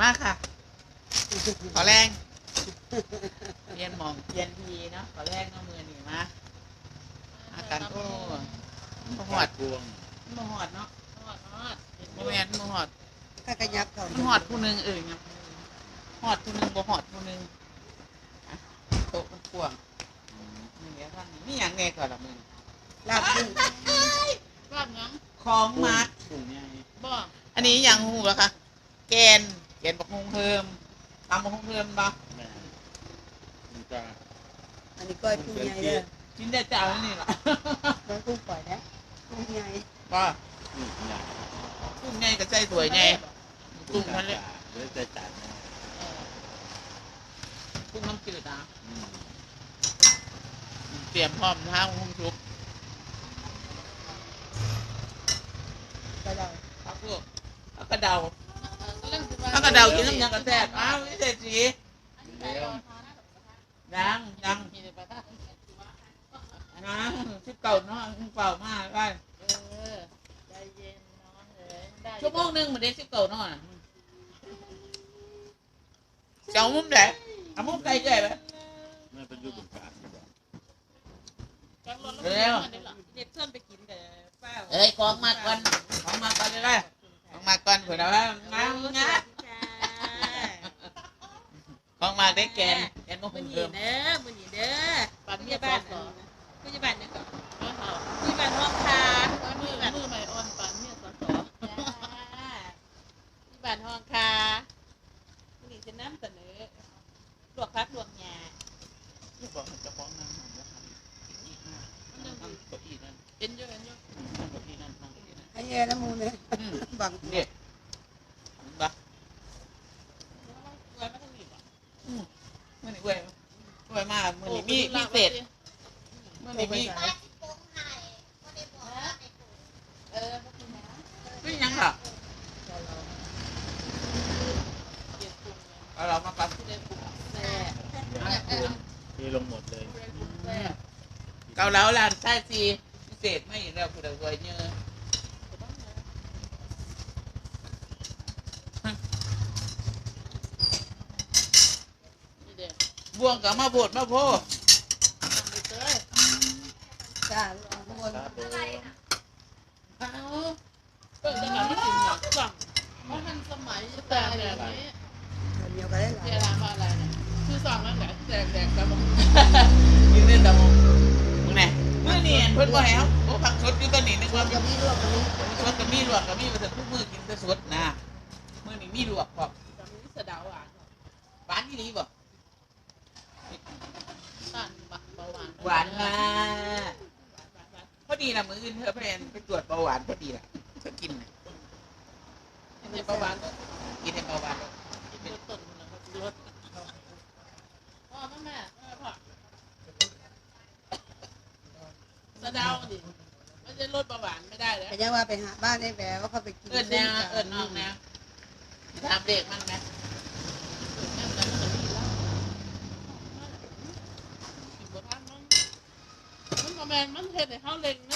มาค่ะ ขอแรง เรียนหมองเรียนทีเนาะ ขอแรงเน้องมือหนีมาอากันโอ้มาหอดพวงมาหอดเนาะฮอดฮอดมาแมนมาหอดถ้ากระยับเขามาหอดผู้หนึงเอ่ยครับหอดผู้หนึงบ่หอดผู้หนึงอะโต๊ะมันกว้างนี่เดี๋ยวท่านนี่มีอย่างแน่ก่อนละมึงลาบขึ้นว่าหยังของมัดพวงใหญ่บ่อันนี้อย่างหูเหรอคะแกน แกนบักฮงเพิ่มตำบักฮงเพิ่มบ่แม่มันจะอันนี้ก้อยกุ้งใหญ่เด้อกินได้เจ้าแล้วนี่ล่ะก้อยกุ้งปล่อยนะกุ้งใหญ่บ่นี่ใหญ่กุ้งใหญ่กับใจสวยไงกุ้งมันเลยหรือจะจัดนะกุ้งน้ำจืดนะอืมเตรียมพร้อมท้าหุ้งชุบก็ได้พักพวกพักกระเดา เดากินน้ำยังกระแทกอ้าวนี่เด็ดสียังยังมีแต่งชิบเก่าเนาะเป่ามากได้เออใจเย็นน้องเอ๋ยได้ชั่วโมงหนึ่งเหมือนเด็ชิบเก่าเนาะเจ้ามุมไหนเอามุมไกลใหญ่ไหมไม่เป็นยุบการดีกว่าจังรถแล้วมันได้หรอเด็ดเส้นไปกินแต่ป้าเอ้ยของมาก่อนของมาก่อนเลยได้ของมาก่อนเผื่อเราว่างงงะ ของมาได้แกนแกนมะมืฮุองนีเพิ่มเด้อมือนีเด้อปันพเมียยาบ้าบานลก่อนพยาบาลเนี่ยก่อนไม่เอาพยาบาลห้องคามือมือใหม่อ่อนปันเมียสอสอพยาบาลห้องคามือนีจะน้ำเสนอลวกพักลวกหญ้าที่บอกมันจะฟ้องนั่งนั่งแล้วครับนั่งนั่งเก้าอี้นั่นเอ็นเยอะเอ็นเยอะนั่งเก้าอี้นั่นนั่งเก้าอี้นั่นให้แย่น้ำมูเนี่ยอืมบังเด็กบัก ไว้ไม่ต้องหนีบอะ มื่อนี้เว้ยเว้ยมากมื่อนี้มีพิ เศษมื่อนี้มีเออพวกคุณนะมีหยังค่ะเกียรติคุณเอาเรามาปัดผู้ใดปลูกแซ่เทลงหมดเลยผู้ใดปลูกแซ่เกาเหลาร้านใต้ซีพิเศษไม่อีกแล้วคุณเดรวยเนื้อนี่เด็กบ่วงกับมาโบดมาโพ ทำไปเต้ย จ้าข้างบน ครับผม เอาเออแต่ก่อนไม่กินหรอกสั่งเพราะมันสมัยแต่แบบนี้เดียวกันได้หลาเจยรามาอะไรเนี่ยคือสั่งนั่นแหละแดกแดกกันบอกกินเล่นตะมงมึงไหนมื่อนี้เพิ่นว่าแล้วโอ้ผักสดอยู่ตอนนี้นึกว่ากับนี้รวมกับนี้สดกับมีลวกกับมีมาถึงทุกมื้อกินแต่สดนะมื้อนี้มีลวกพร้อมจะมีสะเดาหวานหวานอีหลีบ่ต้านเบาหวานหวาน นหวานพอดีนะมื้ออื่นเธอแพนไปตรวจเบาหวานพอดีล่ะเธอกินน่ะกินในเบาหวานก็กินให้เบาหวานกินรสต้นนะครับรสพ่อแม่แม่แม่พ่อสะเดาดิไม่ใช่รสเบาหวานไม่ได้แล้วแต่ยังว่าไปหาบ้านได้แหววว่าเขาไปกินเอิ้นแนวเอิ้นน้องแนวถามเด็กมันไหมมันมาแมนมันเห็นในห้าเล็งนะ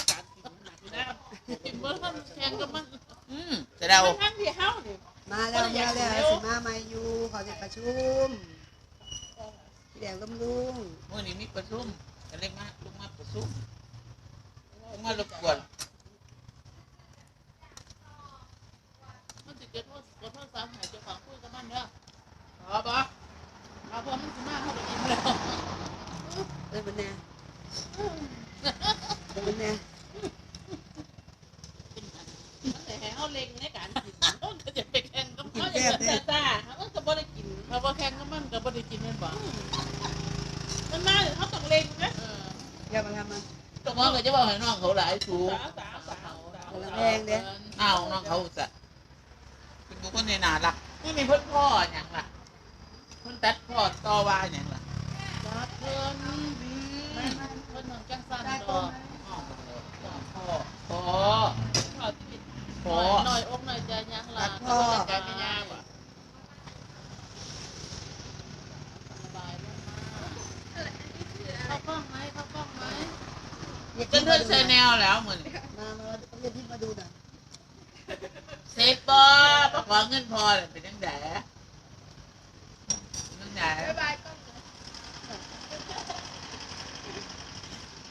แข่งกับมันอืมจะเดาทั้งที่ห้าเนี่ยมาแล้วมาแล้วสิมามาอยู่เขาจะประชุมแดงลุ่มลุงมื้อนี้มีประชุมก็เลยมาลงมาประชุมลงมารบกวนมันติดเกิดโทษเกิดโทษซ้ำหายเจ้าของคุยกับมันเด้อขอบอกเอาพอมันจะมาเขาไปกินแล้ว เอ้ยมันแน่เอ้ยมันแน่ มันแต่ให้เขาเล็งในการกินเขาจะไปแข่งกับเขาอย่างเดินตาเขาก็บ่ได้กินเขาบ่แข่งกับมันก็บ่ได้กินนั่นบ่มันมาเขาต้องเล็งนะ อย่ามาทำมัน ต้องว่าก็จะบอกให้ น้องเขาหลายสูงสาวสาวสาวอ้าวน้องเขาจะเป็นบุคคลในนาล่ะนี่มีเพิ่นพ่ออย่างล่ะเพิ่นตัดพ่อต่อว่าอย่างล่ะรักเพิ่อนเพิ่อนหนังจังสันดอกพ่อพ่อพ่อพ่อหน่อยอกหน่อยใจยังลานก็จะกลายเป็นยา อย่าทิ้งื่าอกดูชาแนนะลแล้วเหมือนมามาอย่าทิ้งานเซฟบองินพอเลยเป็นยังไงนังนไหบายบายก็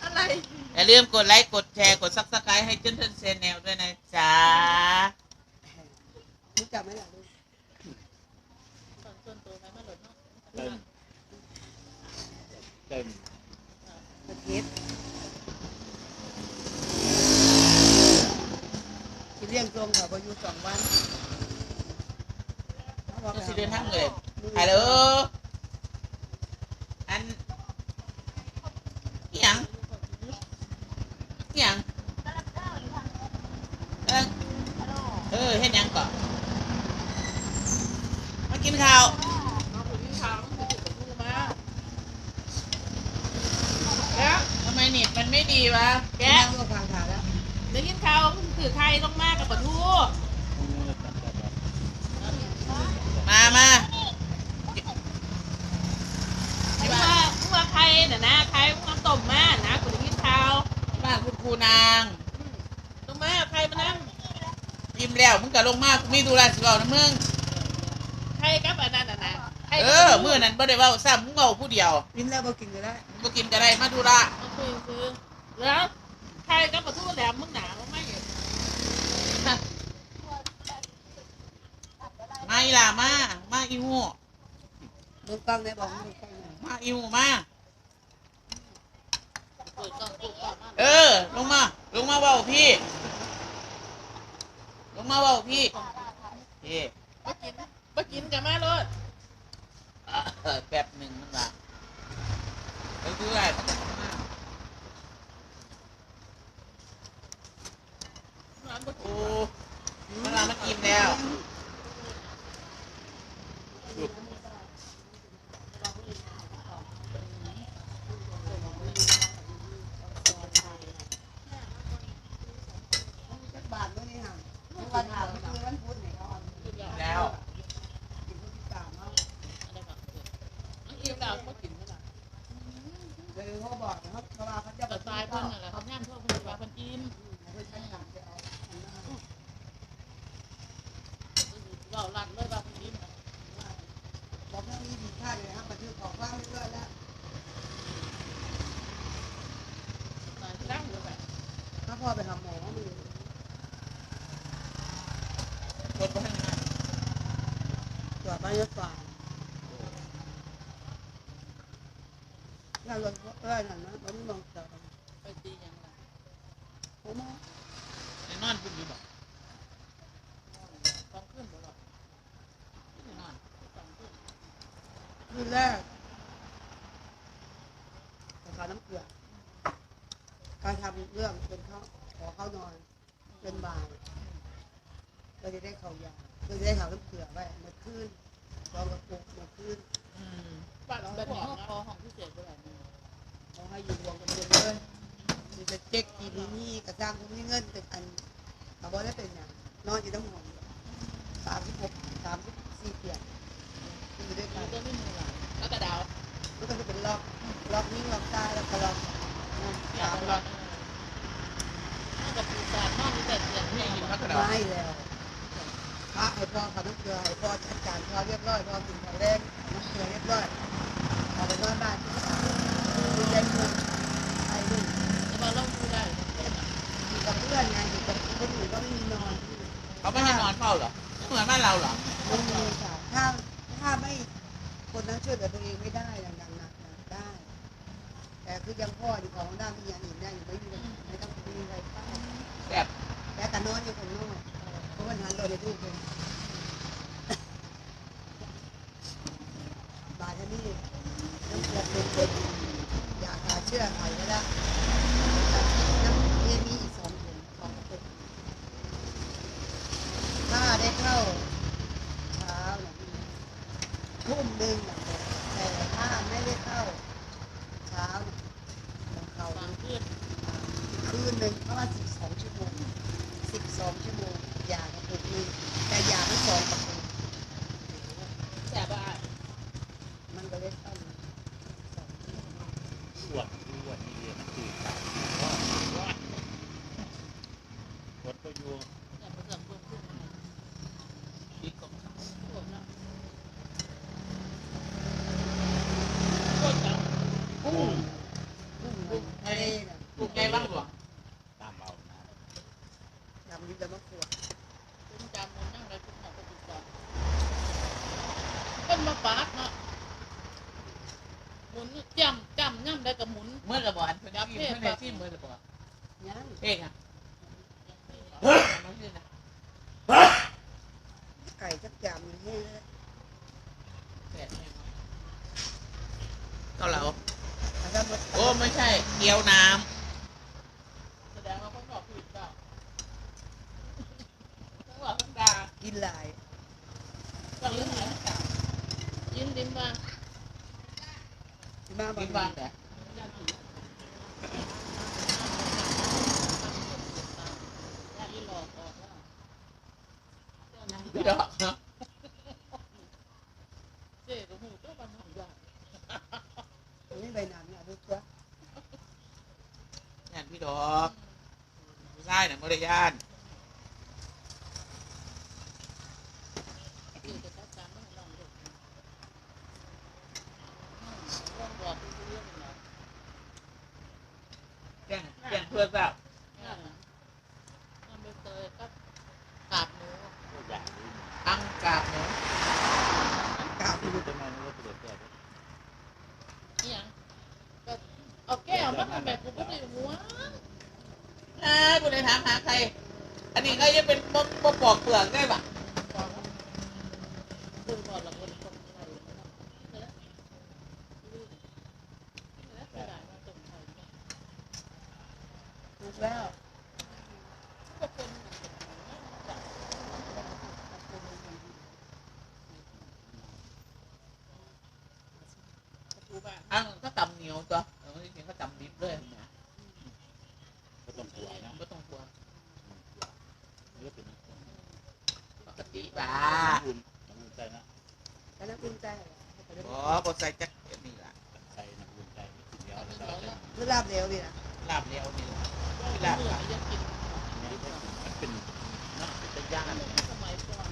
อะไร อย่าลืมกดไลค์กดแชร์กดซับสไครต์ให้เจิ้นเทินชาเนลด้วยนะจ๊ะรู้จักไหมล่ะตัมเต็มเต็ม ที่เลี้ยงตรงค่ะพออยู่สองวันก็สิเดินทางเลยฮัลโหลอันอิหยังอิหยังเออเออเฮ็ดหยังก่อนมากินข้าวเอาคนที่ทางคือจุดประตูมาแล้วทำไมเน็ตมันไม่ดีวะแกก็ ฟังข่าวแล้วได้ยินข่าวคือใครต้องมากับปะทูมามาไอ้ว่าผู้ว่าใครน่ะนะใครผู้น้ำต้มมานะกูได้ยินข่าวบ้านคุณครูนางต้องมาใครมานั่งยิ้มแล้วมึงก็ลงมากูมีดูแลสิเว้านะมึงใครกับอันนั้นน่ะนะใครเออมื้อนั้นบ่ได้เว้าซ้ำมึงเว้าผู้เดียวกินแล้วก็กินก็ได้มึงบ่กินก็ได้มาดูละมาคุยคือแล้ว ใครกับปะทูแหลมมึงหนาวไมมาอีหล่ามา มาอีหูดูกล้องได้บอกดูกล้องหน่อยมาอีหูมา เปิดกล้องปุ๊บกล้องมาเออ ลงมา ลงมาเว้าพี่ ลงมาเว้าพี่เอ๊ะมากินมากินกับมาโลด แป๊บหนึ่งมันว่าไปดูได้มันจะ มาร้านกิโอ้เวลามันอิ่มแล้ว จักบาทเมื่อนี้ห่างวันข่าวคือวันพุธเนี่ยเขาเอา แล้ว กินพุธที่สามเอา อะไรก่อนมันอิ่มแล้วบ่กินไม่ได้ เลยเขาบอกนะครับเขาว่าเขาจะ กระตายเพิ่นน่ะแหละเขาย่างทั่วเพิ่นว่าเพิ่นอิ่ม เพิ่นใช้หนังจะเอาอันนั้น เราลัดเลยว่าเพิ่นอิ่ม บอกว่ามีดีค่าเลยครับบันทึกของว่างเรื่อยแล้ว ตายล้างเลยแบบ ถ้า พ่อไปหาหมอเขามีกดไปข้น้าตรวจใบยศฝ่าถ้ารถเอ้ยนั่นนะมันนี้มองต่อไปตีหยังล่ะผมไอ้นอนพุ่นอยู่บ่ต้องขึ้นบ่หรอกไอ้นอนต้องขึ้นคืนแรกราคาน้ำเกลือ การทำเรื่องเป็นเขาขอเข้านอนเป็นบ่ายเราจะได้เขายาเราจะได้เขาน้ำเกลือไว้เมื่อคืนลองกระปุกเมื่อคืนอืมบ้านแบบนี้คอห้องพิเศษบ่ได้นี่เขาให้อยู่รวมกันหมดเลยมีจะเจ๊กกินนี่กระจ้างพวกนี้เงินเป็นอันเขาบอกได้เป็นอย่างนอนอยู่ต้องห่ว เขาไม่ให้นอนเฝ้าเหรอไม่เหมือนบ้านเราเหรอไม่มีค่ะถ้าถ้าไม่คนนั้นช่วยเหลือตัวเองไม่ได้อย่างหนักหนักได้ แต่คือยังพ่ออยู่ของด้านมีอย่างอื่นได้อยู่ไม่มีไม่ต้องมีอะไรป้าแบบแต่แต่นอนอยู่คนนอกเพราะวันนั้นเราได้ลูกเลยบาทนี่น้ำเกลือเป็นเป็นอยากขาเชื่อใครก็ได้ วดดูอดดีเคือนตาว่าว่ารถก็ประสบความขอะไรดีกว่ากันปุ้งกุ้งเลปุ้งไก่บ้างหรตามเอานะจำยิ่จะมาขวดจำมันนั่งเลยคุณหมอก็ติดต่อเป็นมาปาดเนาะ จำจำย่ำได้กับหมุนเมื่อระบอนเพิ่นเอาเพิ่นได้ที่เมื่อระบอนยังเองอะมันคือนะไก่จักจามนี่แห้งแล้วแปดแม่งเกาเหลาอาจารย์บอกโอ้ไม่ใช่เกี๊ยวน้แสดงว่าเขาชอบผิดเปล่าทั้งหลอกทั้งดากินหลายบางเรื่องไหนยินดินมาที่มาำบากิง นบ้างแต่ย่านผีย่านอีหลอกออกแล้ว พี่ดอกเนาะ เจ๊ก็หูเจ้าบ้านหอยยาก นี่ใบหนามเนี่ยดูตัว งานพี่ดอกไม่ได้นะมารยาท เจ๊จะจัดการไม่ให้ลองดูลองบอกดูเรื่องหน่อย แจ้งแจ้งเพื่อนทราบ นั่นน่ะน้ำใบเตยกับกาบหมู ตัวอย่างนี้ ตั้งกาบหนู กาว ที่รู้จะมาไม่ว่าตัวแก่ อีหยังก็เอาแก้วมาทำแบบกูไม่ได้หัวอ่ากูได้ถามหาใคร อันนี้ก็ยังเป็นบ่บ่ปอกเปลือกได้ปะคือก่อนละคนตรงไทยแล้วแล้วเสียดายมาตรงไทยถูกแล้วก็คนมันเป็นจับประตูบ้านอันก็ตำเหนียวตัว เลยนะก็ต้องกลัวนะไม่ต้องกลัวนี่ก็เป็นปกติป่ะอุ่นอุ่นใจนะแต่แล้วคุณใจอ๋อบ่ใส่จักเดี๋ยวนี่ล่ะใจนะอุ่นใจเดียวเอาไปแล้วร้อยแล้วคือลาบเร็วนี่นะลาบเลียวนี่ล่ะเหลือยังกินมันเป็นเนาะเป็นตะย่าน สมัยก่อน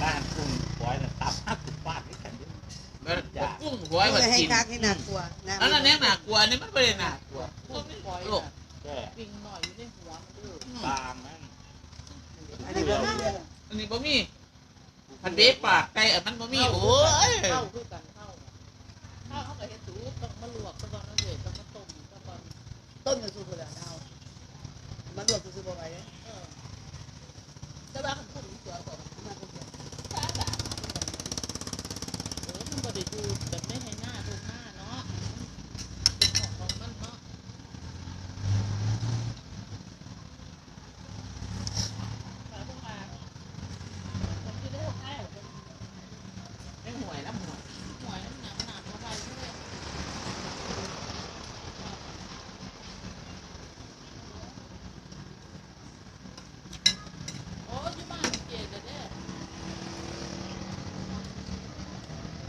บ้านคุณปล่อยนะตับห้าสิบบาทนี่กันเยอะ แล้ว กุ้งหัวให้มันให้กินคักให้หนักกว่าอันนั้นแน่หนักกลัวอันนี้มันไม่ได้หนักกลัวพวกปล่อยโลกแก่ปิงหน่อยอยู่ในหัวมันดื้อตามนั่นอันนี้ก็น่าเลยอันนี้บ่มีพันเด็ปากไก่อันมันบ่มีโอ้ยเข้าคือกันเข้าเข้าเขากับเห็ดสูต้องมาลวกตะกอนนั่นเลยต้องมาต้มตะกอนต้นกับสุกเลยเอามันรวมสุกๆไปเลยเออแต่ว่าคนผู้หญิงสวยกว่า มาคนเดียว สาสาเออมันบ่ได้ดูแบบไม่ให้หน้าดูหน้าเนาะเป็นของของมันเนาะขายพวกมาคนที่ได้ขาย ไม่ห่วยแล้วห่วย หวยหนังหนังเข้าไปเรื่อยโอ้ยบ้านเจ๊เด้อเด้อ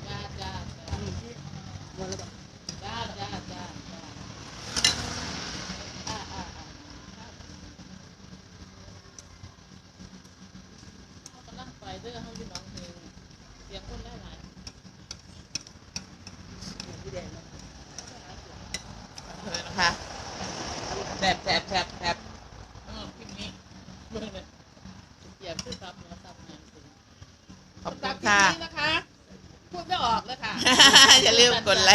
จ้าจ้าจ้า มีที่วันละแบบ จ้าจ้าจ้าจ้าอ่าอ่าอ่าเขากำลังไป เด้อเขาอยู่หน้องเฮงเสียงคนหลายที่แดงนะๆเลยนะคะแสบแสบแสบแสบเออคลิปนี้เบิ่งเลยเสียงคือซับเนื้อซับหนังถึงขอบคุซัณบค่ะ นี้นะคะ พูดไม่ออกเลยค่ะ อย่าลืมกดไล